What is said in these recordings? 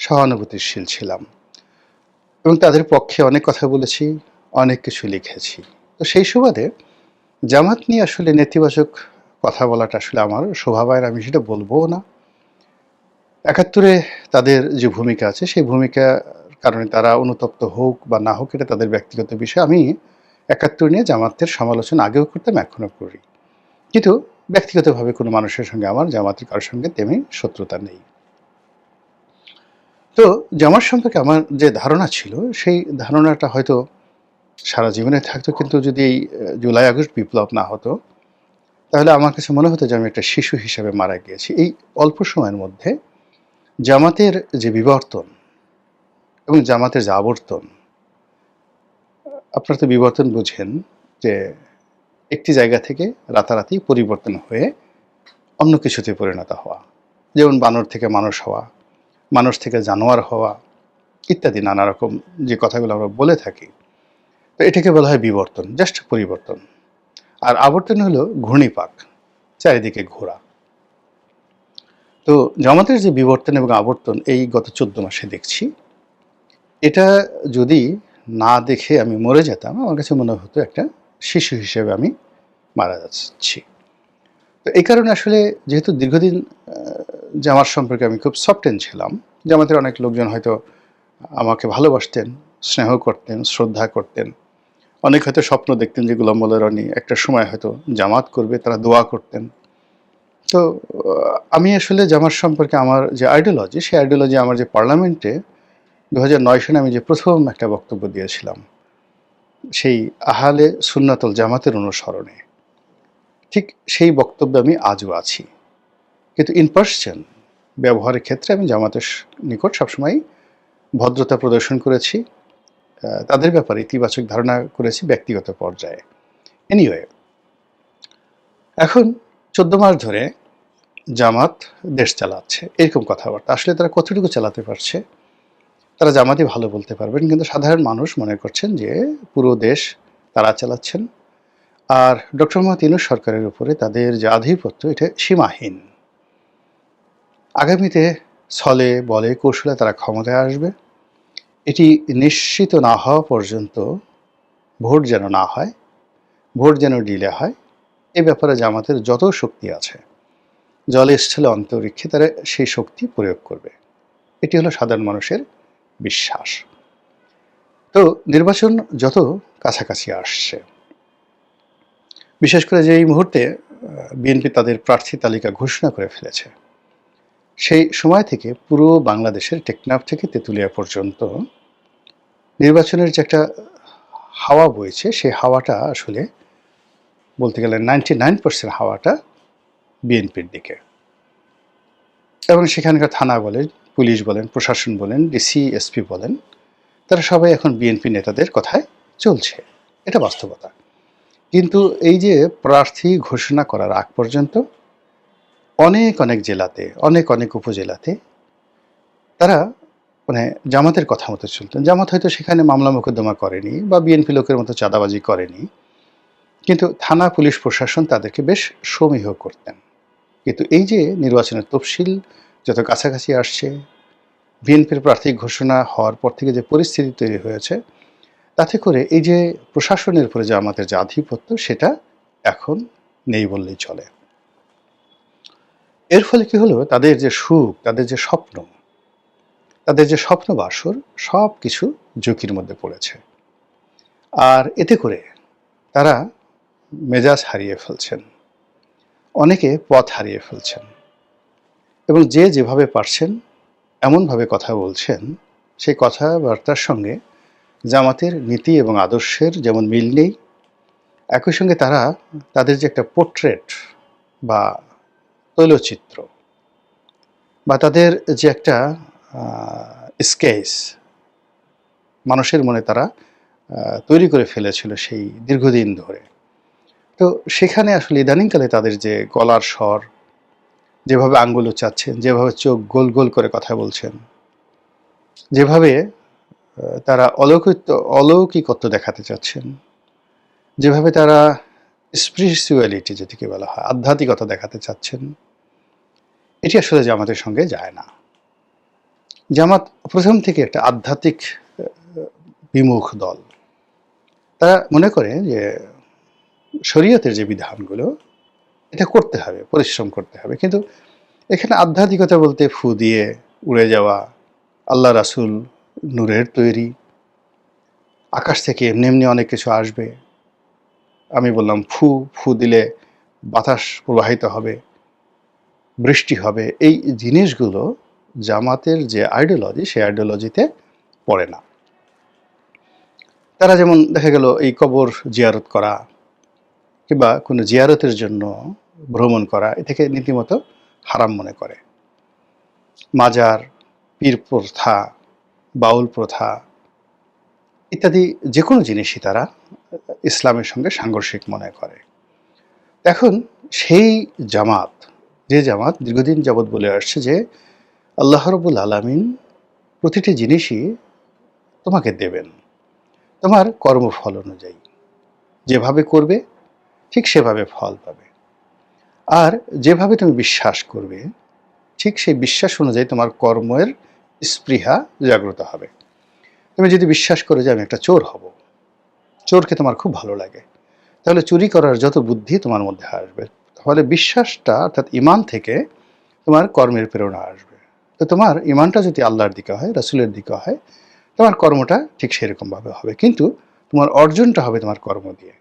সহানুভূতিশীল ছিলাম। এবং তাদের পক্ষে অনেক কথা বলেছি, অনেক কিছু লিখেছি। তো সেই সুবাদে জামাত নিয়ে আসলে নেতিবাচক কথা বলাটা আসলে আমার স্বভাবায় আমি সেটা বলব না। একাত্তরে তাদের যে ভূমিকা আছে, সেই ভূমিকার কারণে তারা অনুতপ্ত হোক বা না হোক, এটা তাদের ব্যক্তিগত বিষয়। আমি একাত্তর নিয়ে জামাতের সমালোচনা আগেও করতাম, এখনও করি। কিন্তু ব্যক্তিগতভাবে কোনো মানুষের সঙ্গে আমার, জামাতের কারোর সঙ্গে তেমনি শত্রুতা নেই। তো জামাত সম্পর্কে আমার যে ধারণা ছিল, সেই ধারণাটা হয়তো সারা জীবনে থাকতো, কিন্তু যদি এই জুলাই, আগস্ট বিপ্লব না হতো, তাহলে আমার কাছে মনে হতো যে আমি একটা শিশু হিসেবে মারা গিয়েছি। এই অল্প সময়ের মধ্যে জামাতের যে বিবর্তন এবং জামাতের যে আবর্তন, আপনারা তো বিবর্তন বুঝেন যে একটি জায়গা থেকে রাতারাতি পরিবর্তন হয়ে অন্য কিছুতে পরিণত হওয়া, যেমন বানর থেকে মানুষ হওয়া মানুষ থেকে জানোয়ার হওয়া ইত্যাদি নানা রকম যে কথাগুলো আমরা বলে থাকি, তো এটাকে বলা হয় বিবর্তন জাস্ট পরিবর্তন। আর আবর্তন হলো ঘূর্ণিপাক, চারিদিকে ঘোরা। তো জামাতের যে বিবর্তন এবং আবর্তন এই গত চোদ্দ মাসে দেখছি, এটা যদি না দেখে আমি মরে যেতাম, আমার কাছে মনে হতো একটা শিশু হিসেবে আমি মারা যাচ্ছি। তো এই কারণে আসলে যেহেতু দীর্ঘদিন জামার সম্পর্কে আমি খুব সফটেন ছিলাম। জামাতের অনেক লোকজন হয়তো আমাকে ভালোবাসতেন, স্নেহ করতেন, শ্রদ্ধা করতেন। অনেক হয়তো স্বপ্ন দেখতেন যে গোলাম রনি একটা সময় হয়তো জামাত করবে, তারা দোয়া করতেন। তো আমি আসলে জামাত সম্পর্কে আমার যে আইডিওলজি সেই আইডিওলজি আমার যে পার্লামেন্টে দু নয় সালে আমি যে প্রথম একটা বক্তব্য দিয়েছিলাম, সেই আহালে সুন্নাতল জামাতের অনুসরণে। ঠিক সেই বক্তব্যে আমি আজও আছি। কিন্তু ইন পার্সন ব্যবহারের ক্ষেত্রে আমি জামাতের নিকট সবসময় ভদ্রতা প্রদর্শন করেছি। তাদের ব্যাপারে ইতিবাচক ধারণা করেছি ব্যক্তিগত পর্যায়ে। এনিওয়ে এখন চোদ্দ মাস ধরে জামাত দেশ চালাচ্ছে, এরকম কথাবার্তা। আসলে তারা কতটুকু চালাতে পারছে, তারা জামাতই ভালো বলতে পারবেন, কিন্তু সাধারণ মানুষ মনে করছেন যে পুরো দেশ তারা চালাচ্ছেন। আর ডক্টর মোহাম্মদ ইনুস সরকারের উপরে তাদের যে আধিপত্য, এটা সীমাহীন। আগামীতে ছলে, বলে, কৌশলে তারা ক্ষমতায় আসবে। এটি নিশ্চিত না হওয়া পর্যন্ত ভোট যেন না হয়, ভোট যেন ডিলে হয়, এ ব্যাপারে জামাতের যত শক্তি আছে, জলে স্থলে অন্তরিক্ষে তারা সেই শক্তি প্রয়োগ করবে। এটি হলো সাধারণ মানুষের বিশ্বাস। তো নির্বাচন যত কাছাকাছি আসছে, বিশেষ করে যে এই মুহূর্তে বিএনপি তাদের প্রার্থী তালিকা ঘোষণা করে ফেলেছে। সেই সময় থেকে পুরো বাংলাদেশের টেকনাফ থেকে তেঁতুলিয়া পর্যন্ত নির্বাচনের যে একটা হাওয়া বইছে, সেই হাওয়াটা আসলে বলতে গেলে নাইনটি নাইন পার্সেন্ট হাওয়াটা বিএনপির দিকে। এবং সেখানকার থানা বলেন, পুলিশ বলেন, প্রশাসন বলেন, ডিসি, এসপি বলেন, তারা সবাই এখন বিএনপি নেতাদের কথায় চলছে। এটা বাস্তবতা। কিন্তু এই যে প্রার্থী ঘোষণা করার আগ পর্যন্ত অনেক অনেক জেলাতে, অনেক অনেক উপজেলাতে তারা মানে জামাতের কথা মতো চলতেন জামাত হয়তো সেখানে মামলা মোকদ্দমা করেনি বা বিএনপি লোকের মতো চাঁদাবাজি করেনি। কিন্তু থানা, পুলিশ, প্রশাসন তাদেরকে বেশ সমীহ করতেন। কিন্তু এই যে নির্বাচনের তফসিল যত কাছাকাছি আসছে, বিএনপির প্রার্থী ঘোষণা হওয়ার পর থেকে যে পরিস্থিতি তৈরি হয়েছে, তাতে করে এই যে প্রশাসনের উপরে যে আমাদের যে আধিপত্য, সেটা এখন নেই বললেই চলে। এর ফলে কি হলো? তাদের যে সুখ, তাদের যে স্বপ্ন, তাদের যে স্বপ্ন বাসর সব কিছু ঝুঁকির মধ্যে পড়েছে। আর এতে করে তারা মেজাজ হারিয়ে ফেলছেন। অনেকে পথ হারিয়ে ফেলছেন। এবং যে যেভাবে পারছেন, এমনভাবে কথা বলছেন, সেই কথাবার্তার সঙ্গে জামাতের নীতি এবং আদর্শের যেমন মিল নেই, একই সঙ্গে তারা তাদের যে একটা পোর্ট্রেট বা তৈলচিত্র বা তাদের যে একটা স্কেচ মানুষের মনে তারা তৈরি করে ফেলেছিল সেই দীর্ঘদিন ধরে। তো সেখানে আসলে ইদানিংকালে তাদের যে গলার স্বর, যেভাবে আঙ্গুল চাচ্ছেন যেভাবে চোখ গোল গোল করে কথা বলছেন, যেভাবে তারা অলৌকিক, অলৌকিকত্ব দেখাতে চাচ্ছেন, যেভাবে তারা স্পিরিচুয়ালিটি যেটিকে বলা হয়, আধ্যাত্মিকতা দেখাতে চাচ্ছেন এটি আসলে জামাতের সঙ্গে যায় না। জামাত প্রথম থেকে একটা আধ্যাত্মিক বিমুখ দল। তারা মনে করে যে শরীয়তের যে বিধানগুলো, এটা করতে হবে, পরিশ্রম করতে হবে। কিন্তু এখানে আধ্যাত্মিকতা বলতে ফু দিয়ে উড়ে যাওয়া, আল্লাহ রাসূল নূরের তৈরি, আকাশ থেকে এমনি এমনি অনেক কিছু আসবে। আমি বললাম ফু ফু দিলে বাতাস প্রবাহিত হবে। বৃষ্টি হবে, এই জিনিসগুলো জামাতের যে আইডিওলজি সেই আইডিওলজিতে পড়ে না। তারা যেমন দেখা গেল এই কবর জিয়ারত করা কিংবা কোনো জিয়ারতের জন্য ভ্রমণ করা থেকে রীতিমতো হারাম মনে করে। মাজার, পীর প্রথা, বাউল প্রথা ইত্যাদি যে কোনো জিনিসই তারা ইসলামের সঙ্গে সাংঘর্ষিক মনে করে। এখন সেই জামাত যে জামাত দীর্ঘদিন যাবৎ বলে আসছে যে আল্লাহ রবুল আলমিন প্রতিটি জিনিসই তোমাকে দেবেন। তোমার কর্মফল অনুযায়ী। যেভাবে করবে, ঠিক সেভাবে ফল পাবে। আর যেভাবে তুমি বিশ্বাস করবে, ঠিক সেই বিশ্বাস অনুযায়ী তোমার কর্মের স্পৃহা জাগ্রত হবে। তুমি যদি বিশ্বাস করো যে আমি একটা চোর হব, চোরকে তোমার খুব ভালো লাগে, তাহলে চুরি করার যত বুদ্ধি তোমার মধ্যে আসবে তাহলে বিশ্বাসটা অর্থাৎ ইমান থেকে তোমার কর্মের প্রেরণা আসবে। তো তোমার ইমানটা যদি আল্লাহর দিকে হয়, রাসুলের দিকে হয়, তোমার কর্মটা ঠিক সেরকমভাবে হবে। কিন্তু তোমার অর্জনটা হবে তোমার কর্ম দিয়ে।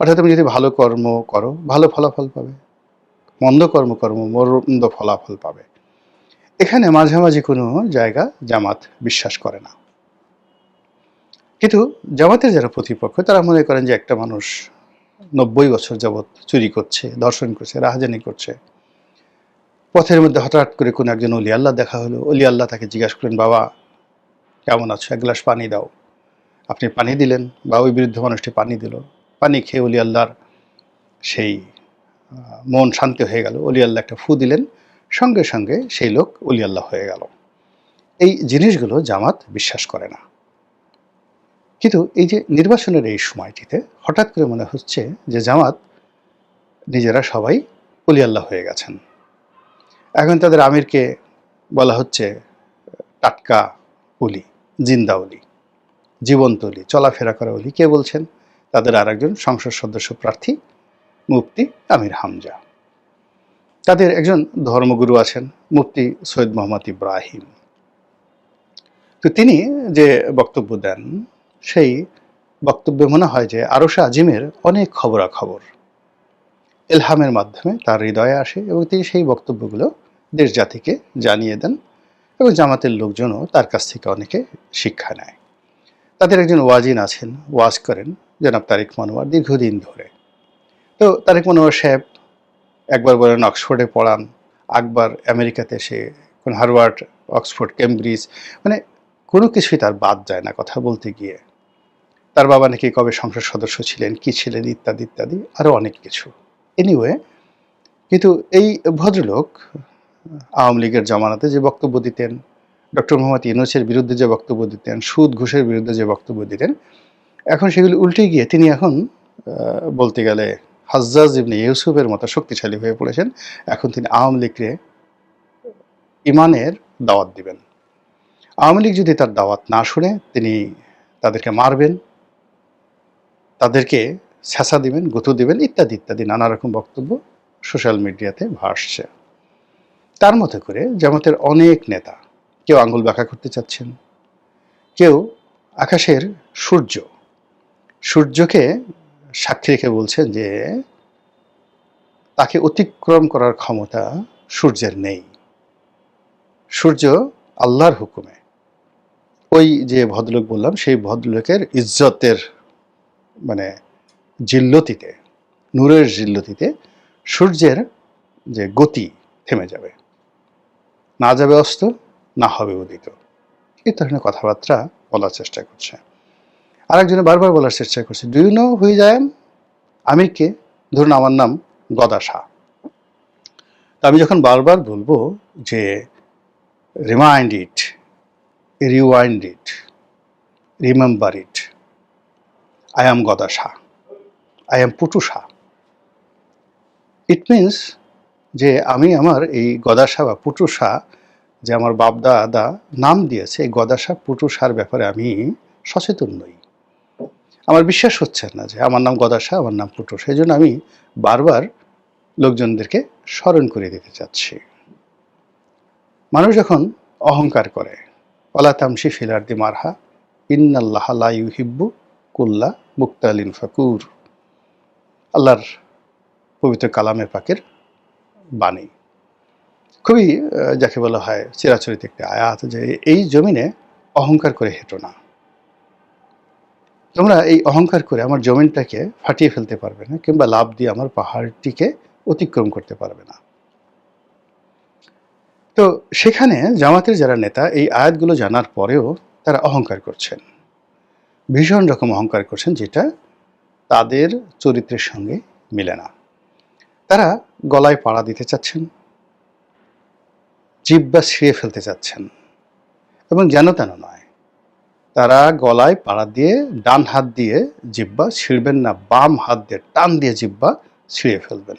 অর্থাৎ তুমি যদি ভালো কর্ম করো, ভালো ফলাফল পাবে। মন্দ কর্ম কর্ম মন্দ ফলাফল পাবে। এখানে মাঝামাঝি কোনো জায়গা জামাত বিশ্বাস করে না। কিন্তু জামাতের যারা প্রতিপক্ষ, তারা মনে করেন যে একটা মানুষ নব্বই বছর যাবৎ চুরি করছে দর্শন করছে, রাহাজানি করছে। পথের মধ্যে হঠাৎ করে কোনো একজন অলি আল্লাহ দেখা হলো। অলি আল্লাহ তাকে জিজ্ঞাসা করলেন, বাবা, কেমন আছো? এক গ্লাস পানি দাও। আপনি পানি দিলেন বা ওই বৃদ্ধ মানুষটি পানি দিল। পানি খেয়ে অলি আল্লাহর সেই মন শান্তি হয়ে গেল। অলি আল্লাহ একটা ফু দিলেন। সঙ্গে সঙ্গে সেই লোক অলি আল্লাহ হয়ে গেল। এই জিনিসগুলো জামাত বিশ্বাস করে না। কিন্তু এই যে নির্বাচনের এই সময়টিতে হঠাৎ করে মনে হচ্ছে যে জামাত নিজেরা সবাই আল্লাহ হয়ে গেছেন। এখন তাদের আমিরকে বলা হচ্ছে টাটকা অলি, জিন্দা অলি, জীবন্ত অলি, চলাফেরা করা অলি। কে বলছেন? তাদের আরেকজন সংসদ সদস্য প্রার্থী, মুফতি আমির হামজা। তাদের একজন ধর্মগুরু আছেন, মুফতি সৈয়দ মোহাম্মদ ইব্রাহিম। তো তিনি যে বক্তব্য দেন সেই বক্তব্যে মনে হয় যে আরশা আজিমের অনেক খবরাখবর। এলহামের মাধ্যমে তার হৃদয়ে আসে এবং তিনি সেই বক্তব্যগুলো দেশ জাতিকে জানিয়ে দেন এবং জামাতের লোকজনও তার কাছ থেকে অনেকে শিক্ষা নেয়। তাদের একজন ওয়াজিন আছেন, ওয়াজ করেন, জনাব তারিক মনোয়ার, দীর্ঘদিন ধরে। তো তারিক মনোয়ার সাহেব একবার বলেন অক্সফোর্ডে পড়ান, আকবার আমেরিকাতে সে কোন হারওয়ার্ড অক্সফোর্ড, কেমব্রিজ মানে কোনো কিছুই তার বাদ যায় না কথা বলতে গিয়ে। তার বাবা নাকি কবে সংসদ সদস্য ছিলেন, কি ছিলেন ইত্যাদি ইত্যাদি আরও অনেক কিছু। এনিওয়ে কিন্তু এই ভদ্রলোক আওয়ামী লীগের জমানাতে যে বক্তব্য দিতেন, ডক্টর মোহাম্মদ ইউনুসের বিরুদ্ধে যে বক্তব্য দিতেন, সুদ ঘুষের বিরুদ্ধে যে বক্তব্য দিতেন, এখন সেগুলি উল্টে গিয়ে তিনি এখন বলতে গেলে হাজ্জাজ ইবনে ইউসুফের মতো শক্তিশালী হয়ে পড়েছেন। এখন তিনি আওয়ামী লীগকে ইমানের দাওয়াত দিবেন। আওয়ামী লীগ যদি তার দাওয়াত না শুনে তিনি তাদেরকে মারবেন তাদেরকে ছ্যাঁচা দিবেন, গুঁতো দিবেন, ইত্যাদি ইত্যাদি, নানা রকম বক্তব্য সোশ্যাল মিডিয়াতে ভাসছে। তার মতো করে জামাতের অনেক নেতা, কেউ আঙ্গুল বাঁকা করতে চাচ্ছেন, কেউ আকাশের সূর্য, সূর্যকে সাক্ষী রেখে বলছেন যে তাকে অতিক্রম করার ক্ষমতা সূর্যের নেই। সূর্য আল্লাহর হুকুমে। ওই যে ভদ্রলোক বললাম, সেই ভদ্রলোকের ইজ্জতের মানে জিল্লতিতে, নূরের জিল্লতিতে সূর্যের যে গতি থেমে যাবে। না যাবে অস্ত, না হবে উদিত। এই ধরনের কথাবার্তা বলার চেষ্টা করছে। আরেকজনে বারবার বলার চেষ্টা করছে do you know I am আমি কে? ধরুন আমার নাম গদা শাহ। তা আমি যখন বারবার বলব যে remind it rewind it remember it Gada Shah I am Putu Shah it means যে আমি আমার এই গদাসা বা পুটুসা যে আমার বাপ দাদা নাম দিয়েছে, এই গদাসা পুটুসার ব্যাপারে আমি সচেতন নই। আমার বিশ্বাস হচ্ছে না যে আমার নাম গদাসা আমার নাম পুটু সেই জন্য আমি বারবার লোকজনদেরকে স্মরণ করে দিতে চাচ্ছি। মানুষ যখন অহংকার করে, ওলা তামসি ফিলার দি মারহা, ইন্নাল্লাহ লা ইউহিব্বু কুল্লা মুক্তালিন ফাকুর, আল্লাহর পবিত্র কালামে পাকের বাণী। খুবই যাকে বলা হয় চিরাচরিত একটি আয়াত যে এই জমিনে অহংকার করে হেঁটো না। তোমরা এই অহংকার করে আমার জমিনটাকে ফাটিয়ে ফেলতে পারবে না কিংবা লাভ দিয়ে আমার পাহাড়টিকে অতিক্রম করতে পারবে না। তো সেখানে জামাতের যারা নেতা এই আয়াতগুলো জানার পরেও তারা অহংকার করছেন। ভীষণ রকম অহংকার করছেন, যেটা তাদের চরিত্রের সঙ্গে মিলে না। তারা গলায় পাড়া দিতে চাচ্ছেন, জিব্বা ছিঁড়ে ফেলতে চাচ্ছেন এবং যেন তেন নয়, তারা গলায় পাড়া দিয়ে, ডান হাত দিয়ে জিব্বা ছিঁড়বেন না, বাম হাত দিয়ে, টান দিয়ে জিব্বা ছিঁড়ে ফেলবেন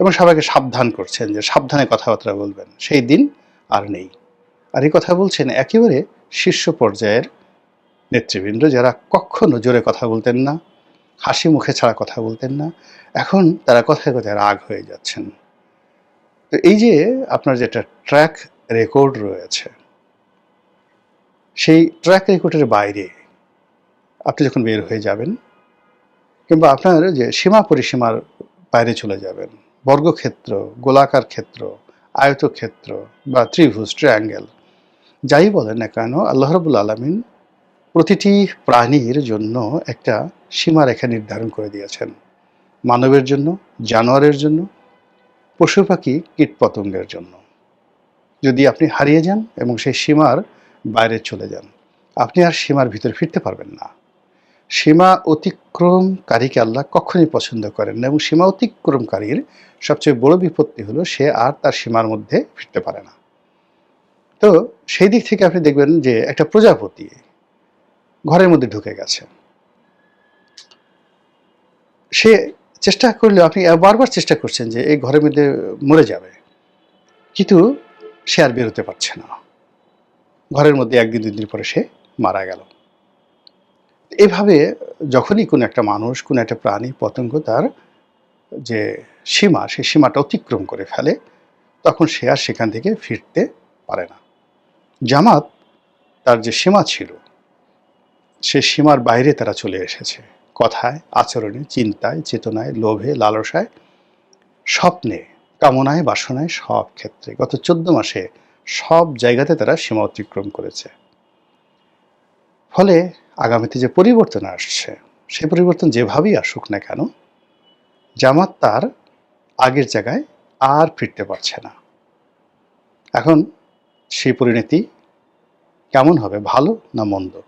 এবং সবাইকে সাবধান করছেন যে সাবধানে কথাবার্তা বলবেন, সেই দিন আর নেই। আর এই কথা বলছেন একেবারে শীর্ষ পর্যায়ের নেতৃবৃন্দ, যারা কখনো জোরে কথা বলতেন না, হাসি মুখে ছাড়া কথা বলতেন না, এখন তারা কথায় কথায় রাগ হয়ে যাচ্ছেন। তো এই যে আপনার যেটা ট্র্যাক রেকর্ড রয়েছে, সেই ট্র্যাক রেকর্ডের বাইরে আপনি যখন বের হয়ে যাবেন, কিংবা আপনার যে সীমা পরিসীমার বাইরে চলে যাবেন, বর্গক্ষেত্র, গোলাকার ক্ষেত্র, আয়তক্ষেত্র বা ত্রিভুজ ট্রায়াঙ্গেল যাই বলেন না কেন, আল্লাহ রবুল আলমিন প্রতিটি প্রাণীর জন্য একটা সীমারেখা নির্ধারণ করে দিয়েছেন। মানবের জন্য, জানোয়ারের জন্য, পশু পাখি, কীটপতঙ্গের জন্য। যদি আপনি হারিয়ে যান এবং সেই সীমার বাইরে চলে যান, আপনি আর সীমার ভিতরে ফিরতে পারবেন না। সীমা অতিক্রমকারীকে আল্লাহ কখনই পছন্দ করেন না এবং সীমা অতিক্রমকারীর সবচেয়ে বড় বিপত্তি হলো সে আর তার সীমার মধ্যে ফিরতে পারে না। তো সেই দিক থেকে আপনি দেখবেন যে একটা প্রজাপতি ঘরের মধ্যে ঢুকে গেছে। সে চেষ্টা করলে আপনি বারবার চেষ্টা করছেন যে এই ঘরের মধ্যে মরে যাবে। কিন্তু সে আর বেরোতে পারছে না। ঘরের মধ্যে একদিন দুই দিন পরে সে মারা গেল। এভাবে যখনই কোনো একটা মানুষ, কোনো একটা প্রাণী, পতঙ্গ তার যে সীমা, সেই সীমাটা অতিক্রম করে ফেলে, তখন সে আর সেখান থেকে ফিরতে পারে না। জামাত তার যে সীমা ছিল সে সীমার বাইরে তারা চলে এসেছে। কথায়, আচরণে, চিন্তায়, চেতনায়, লোভে, লালসায়, স্বপ্নে, কামনায়, বাসনায় সব ক্ষেত্রে। গত চোদ্দ মাসে সব জায়গাতে তারা সীমা অতিক্রম করেছে। ফলে আগামীতে যে পরিবর্তন আসছে, সে পরিবর্তন যেভাবেই আসুক না কেন, জামাত তার আগের জায়গায় আর ফিরতে পারছে না। এখন সেই পরিণতি কেমন হবে, ভালো না মন্দ?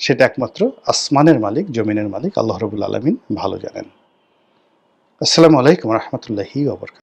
সেটা একমাত্র আসমানের মালিক, জমিনের মালিক, আল্লাহ রবুল আলমিন ভালো জানেন। আসসালামু আলাইকুম রহমতুল্লাহি ওবরকাত